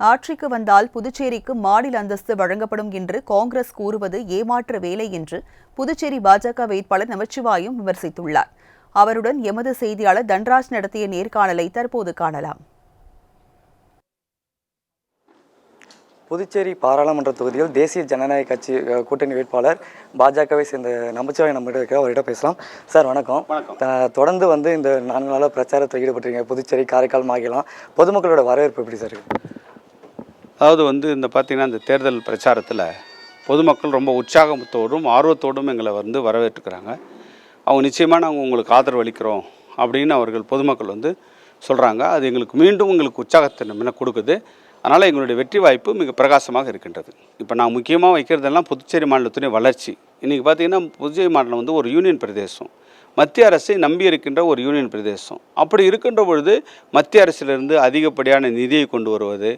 ஆட்சிக்கு வந்தால் புதுச்சேரிக்கு மாநில அந்தஸ்து வழங்கப்படும் என்று காங்கிரஸ் கூறுவது ஏமாற்று வேலை என்று புதுச்சேரி பாஜக வேட்பாளர் நமச்சிவாயும் விமர்சித்துள்ளார். அவருடன் எமது செய்தியாளர் தன்ராஜ் நடத்திய நேர்காணலை தற்போது காணலாம். புதுச்சேரி பாராளுமன்ற தொகுதியில் தேசிய ஜனநாயக கட்சி கூட்டணி வேட்பாளர் பாஜகவை சேர்ந்த நமச்சிவாய் நம்மகிட்ட இருக்க அவர்கிட்ட பேசலாம். சார் வணக்கம். தொடர்ந்து வந்து இந்த நான்கு நாளாக பிரச்சாரத்தில் ஈடுபட்டிருக்கீங்க. புதுச்சேரி காரைக்கால் மாகிலாம். பொதுமக்களோட வரவேற்பு எப்படி சார்? அதாவது வந்து இந்த பார்த்தீங்கன்னா இந்த தேர்தல் பிரச்சாரத்தில் பொதுமக்கள் ரொம்ப உற்சாகத்தோடும் ஆர்வத்தோடும் எங்களை வந்து வரவேற்றுக்கிறாங்க. அவங்க நிச்சயமாக நாங்கள் உங்களுக்கு ஆதரவு அளிக்கிறோம் அப்படின்னு அவர்கள் பொதுமக்கள் வந்து சொல்கிறாங்க அது எங்களுக்கு மீண்டும் எங்களுக்கு உற்சாகத்தை நம்ம கொடுக்குது. அதனால் எங்களுடைய வெற்றி வாய்ப்பு மிக பிரகாசமாக இருக்கின்றது. இப்போ நான் முக்கியமாக வைக்கிறதெல்லாம் புதுச்சேரி மாநிலத்துடைய வளர்ச்சி. இன்றைக்கி பார்த்தீங்கன்னா புதுச்சேரி மாநிலம் வந்து ஒரு யூனியன் பிரதேசம். மத்திய அரசை நம்பி இருக்கின்ற ஒரு யூனியன் பிரதேசம். அப்படி இருக்கின்ற பொழுது மத்திய அரசிலிருந்து அதிகப்படியான நிதியை கொண்டு வருவது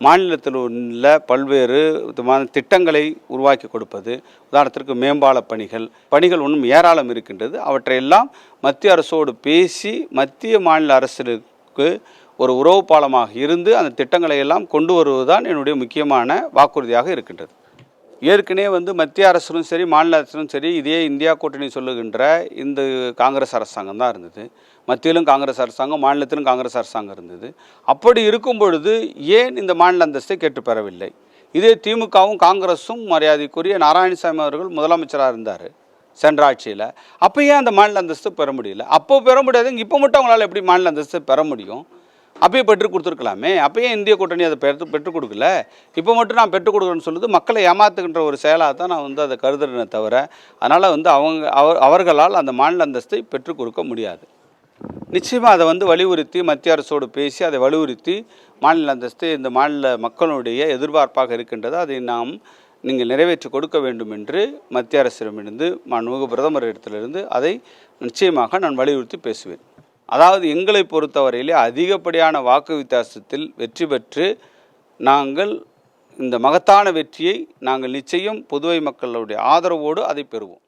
மாநிலத்தில் உள்ள பல்வேறு விதமான திட்டங்களை உருவாக்கி கொடுப்பது உதாரணத்திற்கு மேம்பால பணிகள் பணிகள் ஒன்றும் ஏராளம் இருக்கின்றது. அவற்றையெல்லாம் மத்திய அரசோடு பேசி மத்திய மாநில அரசுக்கு ஒரு உறவு பாலமாக இருந்து அந்த திட்டங்களை எல்லாம் கொண்டு வருவதுதான் என்னுடைய முக்கியமான வாக்குறுதியாக இருக்கின்றது. ஏற்கனவே வந்து மத்திய அரசும் சரி மாநில அரசும் சரி இதே இந்தியா கூட்டணி சொல்லுகின்ற இந்த காங்கிரஸ் அரசாங்கம் தான் இருந்தது. மத்தியிலும் காங்கிரஸ் அரசாங்கம் மாநிலத்திலும் காங்கிரஸ் அரசாங்கம் இருந்தது. அப்படி இருக்கும் பொழுது ஏன் இந்த மாநில அந்தஸ்தை கேட்டு பெறவில்லை? இதே திமுகவும் காங்கிரஸும் மரியாதைக்குரிய நாராயணசாமி அவர்கள் முதலமைச்சராக இருந்தார் சென்ற ஆட்சியில். அப்போ ஏன் அந்த மாநில அந்தஸ்து பெற முடியல? அப்போ பெற முடியாதுங்க இப்போ மட்டும் அவங்களால் எப்படி மாநில அந்தஸ்து பெற முடியும்? அப்பயே பெற்றுக் கொடுத்துருக்கலாமே. அப்பயே இந்திய கூட்டணி அதை பெற்று பெற்றுக் கொடுக்கல. இப்போ மட்டும் நான் பெற்றுக் கொடுக்குறேன்னு சொல்லுது. மக்களை ஏமாத்துகின்ற ஒரு செயலாக தான் நான் வந்து அதை கருதுறேனே தவிர அதனால் வந்து அவங்க அவர் அவர்களால் அந்த மாநில அந்தஸ்தை பெற்றுக் கொடுக்க முடியாது. நிச்சயமாக அதை வந்து வலியுறுத்தி மத்திய அரசோடு பேசி அதை வலியுறுத்தி மாநில அந்தஸ்து இந்த மாநில மக்களுடைய எதிர்பார்ப்பாக இருக்கின்றது. அதை நாம் நீங்கள் நிறைவேற்றி கொடுக்க வேண்டும் என்று மத்திய அரசிடமிருந்து மாண்புமிகு பிரதமர் இடத்திலிருந்து அதை நிச்சயமாக நான் வலியுறுத்தி பேசுவேன். அதாவது எங்களை பொறுத்தவரையிலே அதிகப்படியான வாக்கு வித்தியாசத்தில் வெற்றி பெற்று நாங்கள் இந்த மகத்தான வெற்றியை நாங்கள் நிச்சயம் புதுவை மக்களுடைய ஆதரவோடு அதை பெறுவோம்.